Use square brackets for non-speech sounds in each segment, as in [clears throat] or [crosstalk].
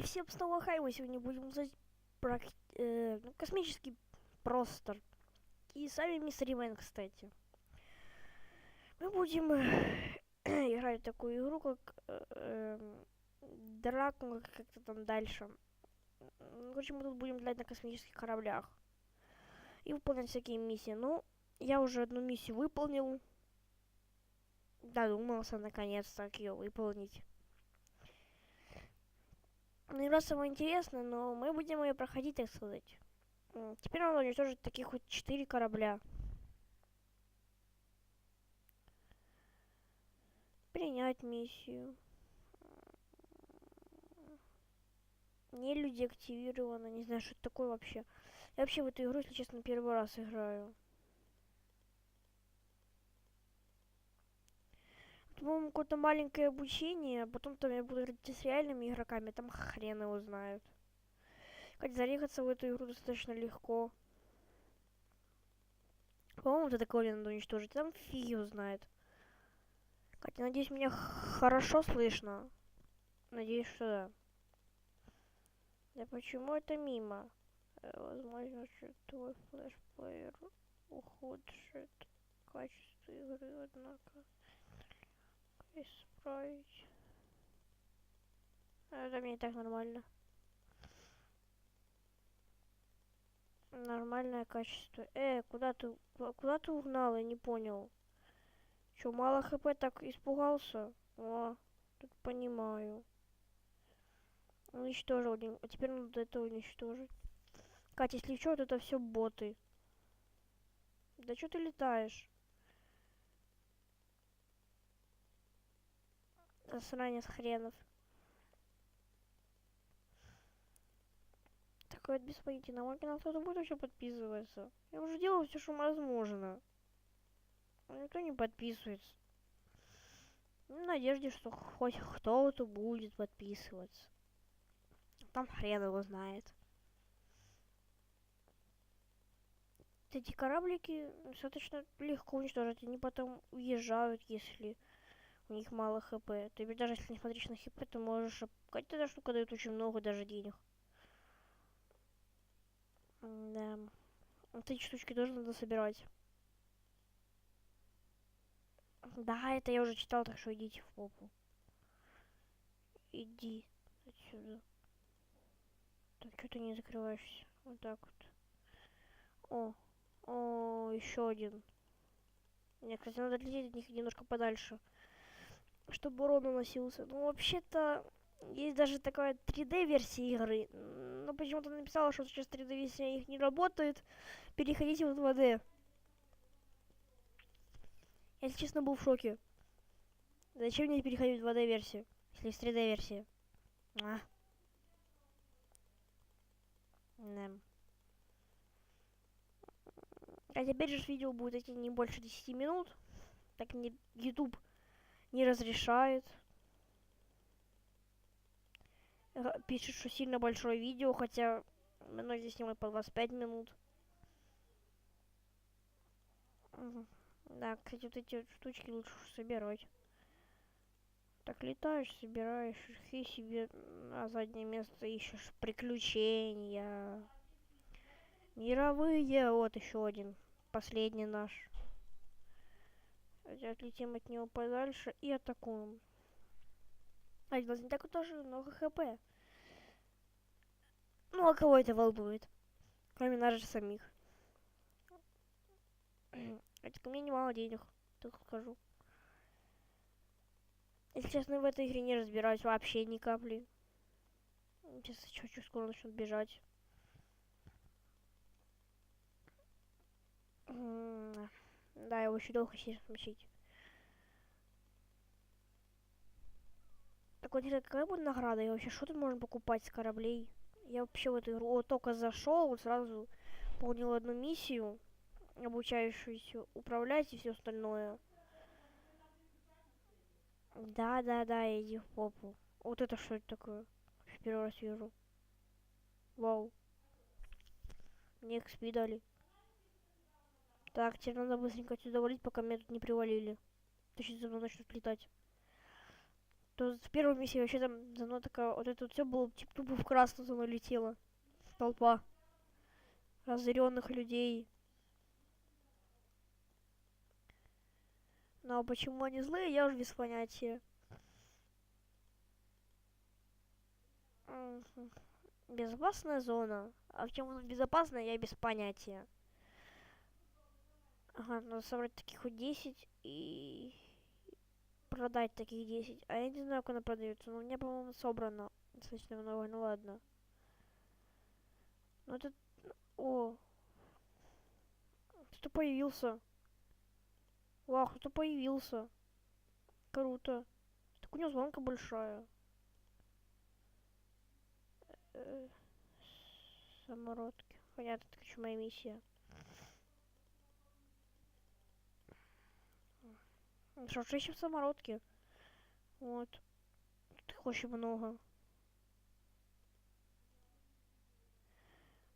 И всем снова хай, мы сегодня будем узнать про э, ну, космический простор. И сами мистер Ивен, кстати. Мы будем э, [coughs] играть такую игру, как э, э, Дракула, как-то там дальше. Короче, мы тут будем летать на космических кораблях. И выполнять всякие миссии. Ну, я уже одну миссию выполнил. Додумался наконец-то ее выполнить. Ну, игра самая интересная, но мы будем ее проходить, так сказать. Теперь надо уничтожить таких вот четыре корабля. Принять миссию. Не люди активировано, не знаю, что это такое вообще. Я вообще в эту игру, если честно, первый раз играю. По-моему, какое-то маленькое обучение, а потом там я буду играть с реальными игроками, там хрен его знает. Хоть зарегаться в эту игру достаточно легко. По-моему, вот это колено надо уничтожить, там фиг его знает. Катя, надеюсь, меня хорошо слышно. Надеюсь, что да. Да почему это мимо? Э, Возможно, что твой флешплеер ухудшит качество игры, однако. Исправить. А, Это мне так нормально. Нормальное качество. Э, куда ты, ку- куда ты угнал? Я не понял. Чё, мало хп так испугался? О, тут понимаю. Уничтожил. А теперь надо это уничтожить. Катя, если что, вот это все боты. Да что ты летаешь? Засранец хренов. Такой вот без понятия. На мой канал кто-то будет вообще подписываться? Я уже делал все, что возможно. Но никто не подписывается. Ну, в надежде, что хоть кто-то будет подписываться. Там хрен его знает. Эти кораблики достаточно легко уничтожить. Они потом уезжают, если у них мало хп. Ты даже если не смотришь на хп, ты можешь... Хотя эта штука дает очень много даже денег. Да. Вот эти штучки тоже надо собирать. Да, это я уже читал, так что идите в попу. Иди отсюда. Так, что ты не закрываешься? Вот так вот. О, о, еще один. Мне, кстати, надо лететь от них немножко подальше. Чтобы урон наносился. Ну, вообще-то, есть даже такая 3D-версия игры. Но почему-то написала, что сейчас 3D-версия их не работает. Переходите в 2D. Я, если честно, был в шоке. Зачем мне переходить в 2D-версию, если есть 3D-версия? А. А теперь же видео будет идти не больше 10 минут. Так мне YouTube не разрешает. Га- Пишет, что сильно большое видео, хотя многие снимают по 25 минут. Да, кстати, вот эти штучки лучше собирать. Так летаешь, собираешь, и себе на заднее место ищешь приключения. Мировые, вот еще один. Последний наш. Отлетим от него подальше и атакуем. А у нас не так тоже много хп. Ну, а кого это волнует? Кроме нас же самих. [clears throat] Хотя ко мне немало денег, так скажу. Если честно, в этой игре не разбираюсь вообще ни капли. Сейчас чуть-чуть скоро начнут бежать. Да, его еще долго сидишь мочить. Так вот, какая будет награда? И вообще, что тут можно покупать с кораблей? Я вообще в эту игру вот только зашел, вот сразу выполнил одну миссию, обучающуюся управлять и все остальное. Да, да, да, иди в попу. Вот это что это такое? В первый раз вижу. Вау. Мне XP дали. Так, теперь надо быстренько отсюда валить, пока меня тут не привалили. Точно за мной начнут летать. То в первой миссии вообще там за мной такая, вот это вот все было, типа, тупо в красную за мной летела. Толпа. Разъяренных людей. Но почему они злые, я уже без понятия. Безопасная зона. А в чем она безопасная, я без понятия. Ага, надо собрать таких вот 10 и продать таких 10. А я не знаю, как она продается. Но у меня, по-моему, собрано достаточно много. Ну ладно. Ну это... О! Кто появился? Вау, кто появился? Круто. Так у него звонка большая. Э, Самородки. Понятно, так еще моя миссия. Что же еще в самородке? Вот. Тут их очень много.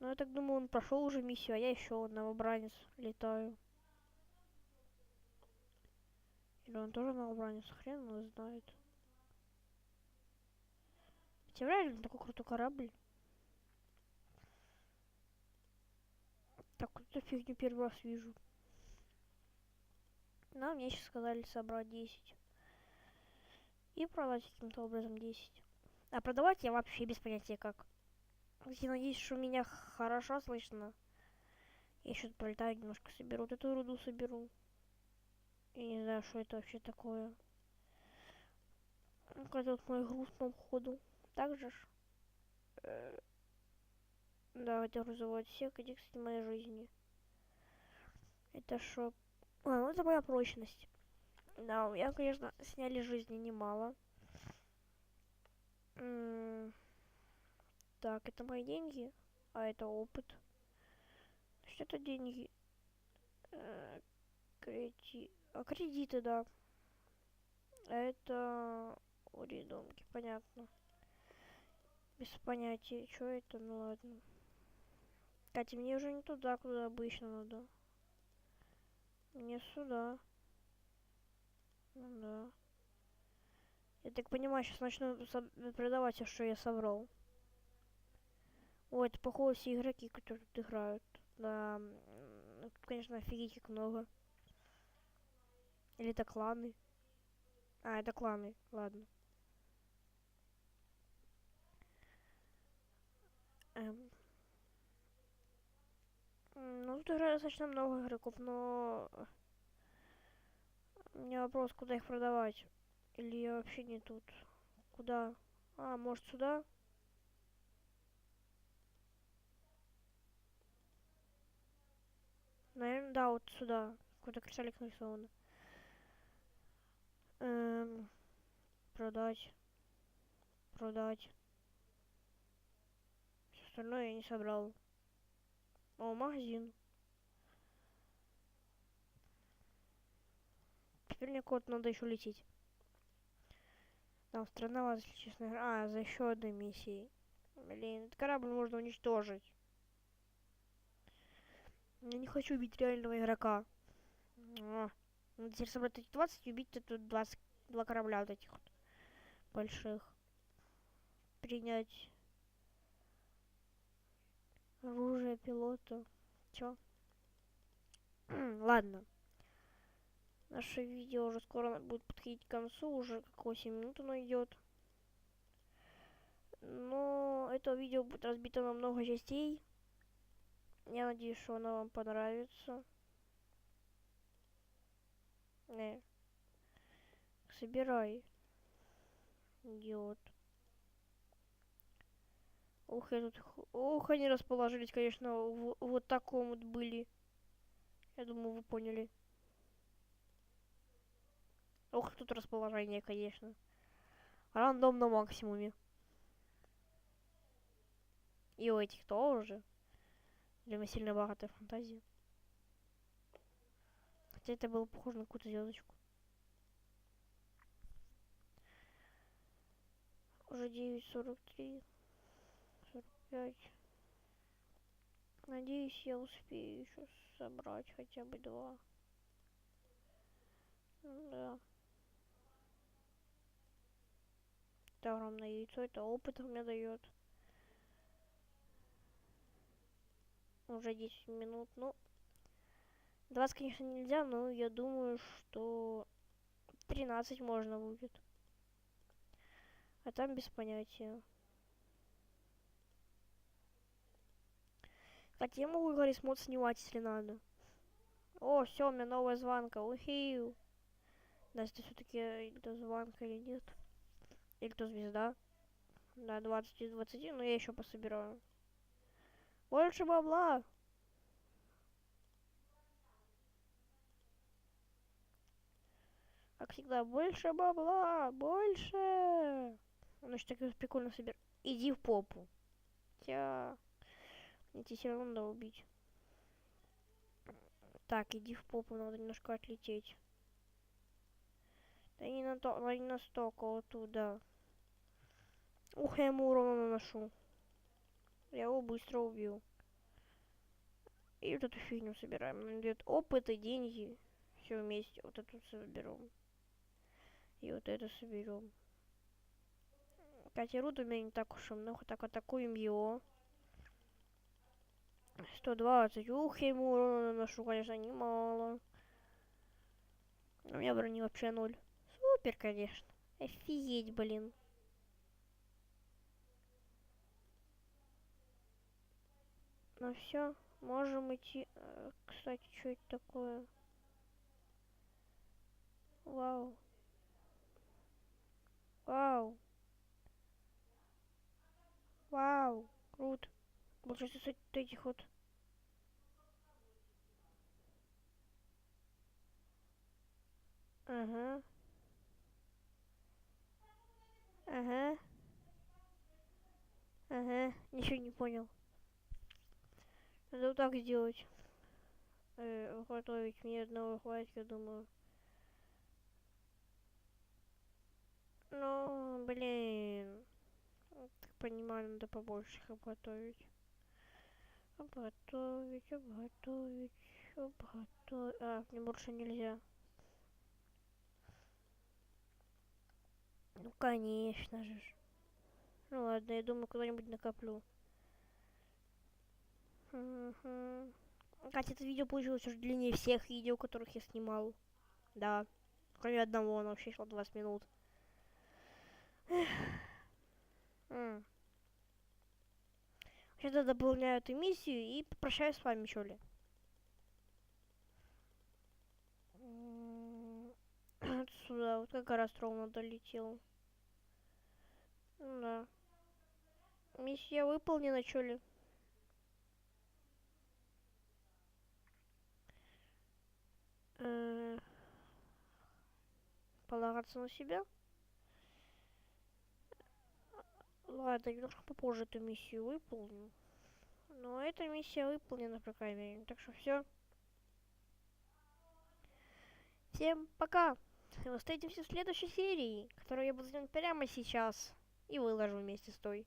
Ну, я так думаю, он прошел уже миссию, а я еще новобранец летаю. Или он тоже новобранец, хрен его знает. Хотя реально такой крутой корабль. Так, эту фигню первый раз вижу. Но мне сейчас сказали собрать 10. И продать каким-то образом 10. А продавать я вообще без понятия как. Я надеюсь, что меня хорошо слышно. Я еще пролетаю немножко, соберу вот эту руду, соберу. Я не знаю, что это вообще такое. Ну, это вот мой груз по ходу. Также ж. Э, да, это грузовой отсек, где, кстати, моей жизни. Это что? А, ну это моя прочность. Да, у меня, конечно, сняли жизни немало. Так, это мои деньги, а это опыт. Что это деньги? Э кредит. А кредиты, да. А это уридомки, понятно. Без понятия, что это, ну ладно. Кстати, мне уже не туда, куда обычно надо. Мне сюда. Ну да. Я так понимаю, сейчас начну продавать все, что я собрал. Ой, это походу все игроки, которые тут играют. Да, тут, конечно, офигеть как много. Или это кланы? А, это кланы, ладно. Эм. Ну, тут достаточно много игроков, но... У меня вопрос, куда их продавать? Или я вообще не тут? Куда? А, может сюда? Наверное, да, вот сюда. Какой-то кристаллик нарисован. Эм, продать. Продать. Все остальное я не собрал. О, магазин. Теперь мне код надо еще лететь. Там страна вас, если честно. А, за еще одной миссией. Блин, этот корабль можно уничтожить. Я не хочу убить реального игрока. Надо теперь собрать эти 20 и убить тут 22 корабля вот этих вот больших. Принять оружие пилота. Чё? [clears throat] Ладно. Наше видео уже скоро будет подходить к концу, уже как 8 минут оно идет. Но это видео будет разбито на много частей. Я надеюсь, что она вам понравится. Не. Собирай. Идиот. Ух, я тут... Ух, они расположились, конечно, в, вот таком вот были. Я думаю, вы поняли. Ух, тут расположение, конечно. Рандом на максимуме. И у этих тоже. Для сильно богатая фантазия. Хотя это было похоже на какую-то звездочку. Уже 9.43. 45. Надеюсь, я успею еще собрать хотя бы два. Да. Это огромное яйцо, это опыт мне дает. Уже 10 минут, ну... 20, конечно, нельзя, но я думаю, что 13 можно будет. А там без понятия. Кстати, я могу говорить мод снимать, если надо. О, все, у меня новая звонка. Ухил. Да, это все-таки это звонка или нет? Или то звезда? Да, 20 из 20, но я еще пособираю. Больше бабла! Как всегда, больше бабла! Больше! Он еще так прикольно собирает. Иди в попу. Тя. Тебя все равно надо убить. Так, иди в попу, надо немножко отлететь. Да не, на то, да не настолько, вот туда. Ух, я ему урона наношу. Я его быстро убил. И вот эту фигню собираем. Он дает опыт и деньги. Все вместе. Вот эту соберем. И вот это соберем. Кстати, руд у меня не так уж и много. Так атакуем его. 120. Ух, ему урона наношу, конечно, немало. У меня брони вообще ноль. Супер, конечно. Офигеть, блин. Ну все, можем идти. Э, кстати, что это такое? Вау. Вау. Вау. Круто. Больше с этих вот. Ага. Ага. Ага. Ничего не понял. Надо вот так сделать. Э, готовить. Мне одного хватит, я думаю. Ну, блин. Так понимаю, надо побольше обготовить. Обготовить, обготовить, обготовить. А, мне больше нельзя. Ну, конечно же. Ну ладно, я думаю, когда-нибудь накоплю. Угу. Кстати, это видео получилось уже длиннее всех видео, которых я снимал. Да. Кроме одного, оно вообще шло 20 минут. Сейчас я дополняю эту миссию и попрощаюсь с вами, что ли. Сюда, вот как раз ровно долетел. Да. Миссия выполнена, что ли? Э полагаться на себя? Ладно, немножко попозже эту миссию выполню. Но эта миссия выполнена, по крайней мере. Так что все. Всем пока! Мы встретимся в следующей серии, которую я буду делать прямо сейчас. И выложу вместе с той.